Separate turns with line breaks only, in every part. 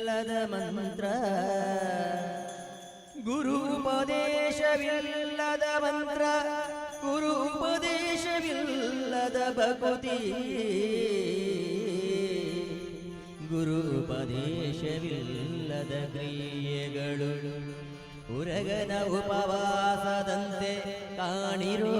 ಇಲ್ಲದ ಮಂತ್ರ. ಗುರು ಉಪದೇಶವಿಲ್ಲದ ಮಂತ್ರ. ಗುರು ಉಪದೇಶವಿಲ್ಲದ ಭಕ್ತಿ. ಗುರು ಉಪದೇಶವಿಲ್ಲದ ಕ್ರಿಯೆಗಳು. ಉರಗನ ಉಪವಾಸದಂತೆ ಕಾಣಿರೋ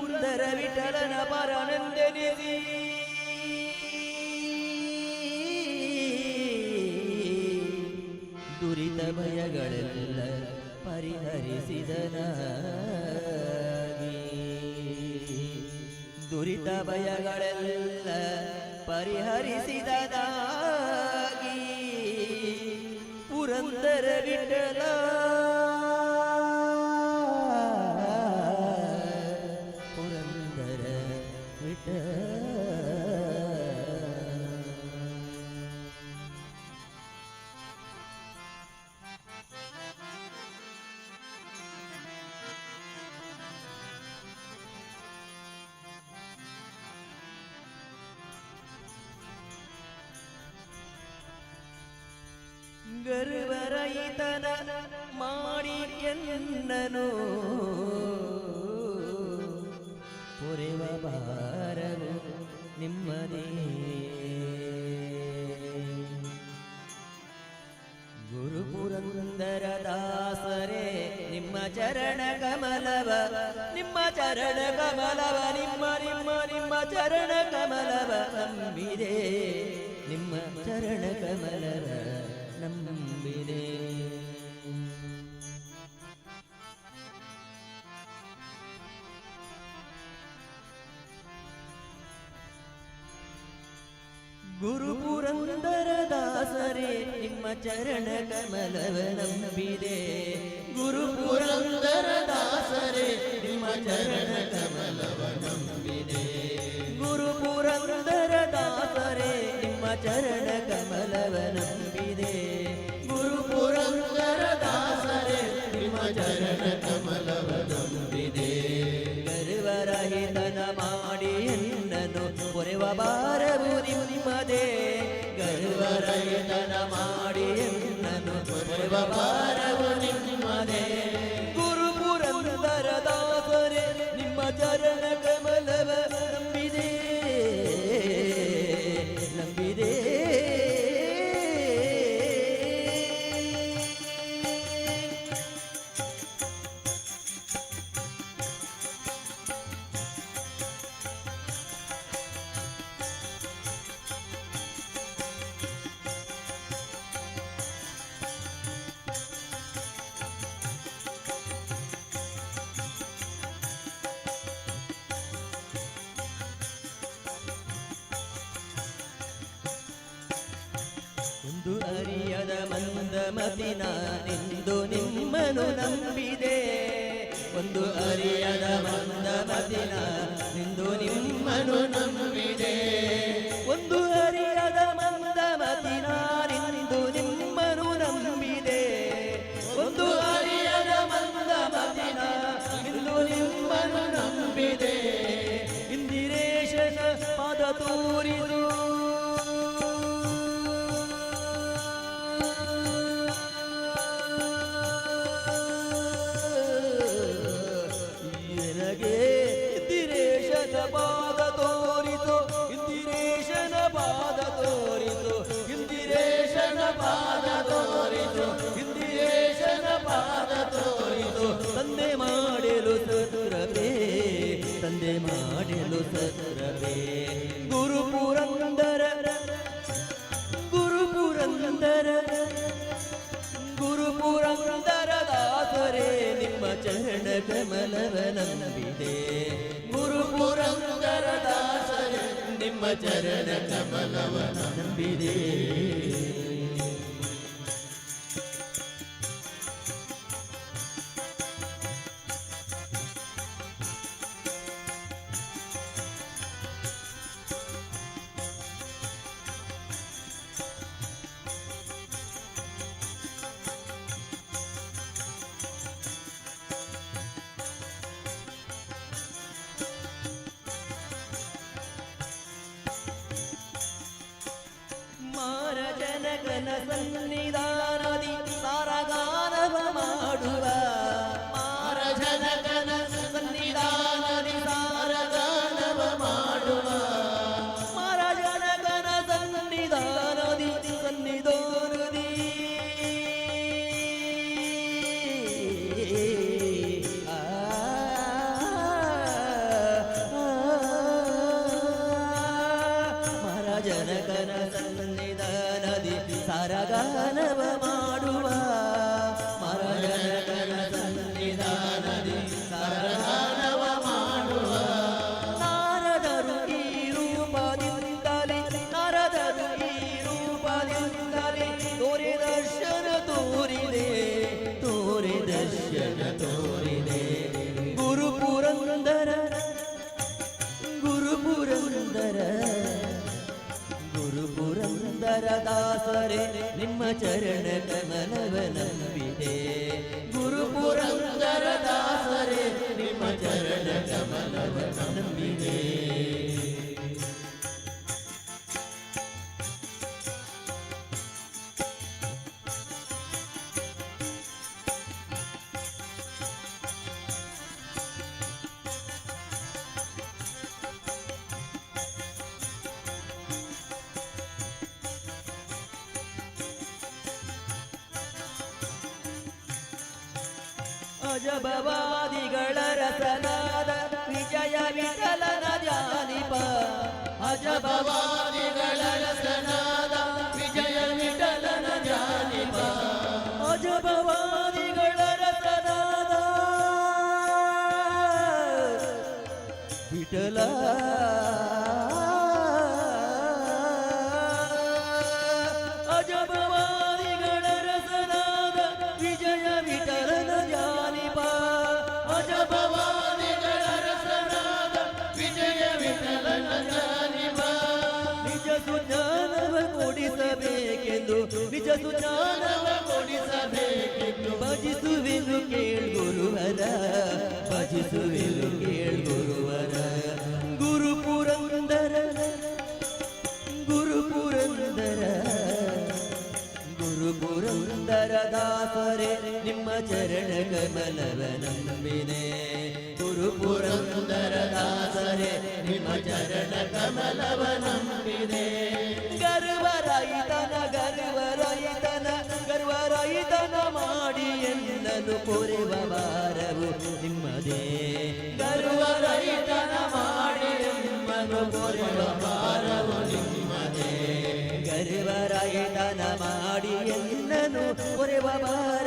ಪುರಂದರ ವಿಠಲನ ಪರನೆಂದೆನಿಸಿ. ದುರಿತ ಭಯಗಳೆಲ್ಲ ಪರಿಹರಿಸಿದನಾಗಿ. ದುರಿತ ಭಯಗಳೆಲ್ಲ ಪರಿಹರಿಸಿದನಾಗಿ. ಪುರಂದರ ವಿಠಲ ಗರ್ವರಹಿತನ ಮಾಡಿ ಎನ್ನನು ಪೊರೆವ ಭಾರವು ನಿಮ್ಮದೇ. ಗುರುಪುರಂದರ ದಾಸರೇ, ನಿಮ್ಮ ಚರಣ ಕಮಲವ, ನಿಮ್ಮ ಚರಣ ಕಮಲವ, ನಿಮ್ಮ ನಿಮ್ಮ ನಿಮ್ಮ ಚರಣ ಕಮಲವ ನಂಬಿದೆ ನಿಮ್ಮ ಚರಣ ಕಮಲವ. ನಂಬಿದೆ ಗುರು ಪುರಂದರ ದಾಸರೇ ನಿಮ್ಮ ಚರಣ ಕಮಲವ ನಂಬಿದೆ ಗುರು ಪುರಂದರ ದಾಸರೇ ನಿಮ್ಮ ಚರಣ ಕಮಲವ ನಂಬಿದೆ ಗುರು ಪುರಂದರ ದಾಸರೇ ನಿಮ್ಮ ಚರಣ ಕಮಲವ ನಂಬಿದೆ ಪೊರೆವ ಅರಿಯದ ಮಂದಮತಿ ನಾನೆಂದು ನಿಮ್ಮನು ನಂಬಿದೆ. ಒಂದು ಅರಿಯದ ಮಂದಮತಿ ನಾನೆಂದು ನಿಮ್ಮನು ನಂಬಿದೆ. ಒಂದು ಅರಿಯದ ಮಂದಮತಿ ನಾನೆಂದು ತಂದೆ ಮಾಡಲು ಸತ್ರವೇ ಗುರು ಪುರಂದರ ಗುರು ಪುರಂದರ ಗುರು ಪುರಂದರ ದಾಸರೇ, ನಿಮ್ಮ ಚರಣ ಕಮಲವ ನಂಬಿದೆ. ಗುರು ಪುರಂದರ ದಾಸರೇ, ನಿಮ್ಮ ಚರಣ ಕಮಲವ ನಂಬಿದೆ. சன்னிதா താരകാലവമാ ಪುರಂದರ ದಾಸರೇ ನಿಮ್ಮ ಚರಣ ಕಮಲವ ನಂಬಿದೆ ಗುರು ಪುರಂದರ ದಾಸರೇ ನಿಮ್ಮ ಚರಣ ಕಮಲವ ನಂಬಿದೆ ಅಜಬವಾದಿಗಳ ರಸನಾದ ವಿಜಯ ವಿಠಲನ ಧ್ಯಾನಿಪ ಅಜಬವಾದಿಗಳ ರಸನಾದ ವಿಜಯ ವಿಠಲನ ಧ್ಯಾನಿಪ ಅಜಬವಾದಿಗಳ ರಸನಾದ ವಿಠಲ ಕೊಡಿಸಬೇಕೆಂದು ನಿಜ ಸುಜ್ಞಾನವ ಕೊಡಿಸಬೇಕೆಂದು ಭಜಿಸುವೆನು ಕೇಳ್ಗುರುವರ ಭಜಿಸುವೆನು ಕೇಳ್ಗುರುವರ. ಗುರು ಪುರಂದರ ಗುರು ಪುರಂದರ. ಗುರು ಪುರಂದರ ದಾಸರೇ, ನಿಮ್ಮ ಚರಣ ಕಮಲವ ಗುರು ಪುರಂದರ ದಾಸರೆ ನಿಮ್ಮ ಚರಣ ಕಮಲವ ನಂಬಿದೆ ಗರ್ವರೈತನ ಗರ್ವರೈತನ ಗರ್ವರೈತನ ಮಾಡಿ ಎಂದನು ಕೊರೆವ ಬಾರವು ನಿಮ್ಮದೇ. ಗರ್ವರೈತನ ಮಾಡಿ ನಿಮ್ಮನು ಕೊರೆವ ಬಾರವು ನಿಮ್ಮದೇ. ಗರ್ವರೈತನ ಮಾಡಿ ಎಂದನು ಕೊರೆವ ಭಾರ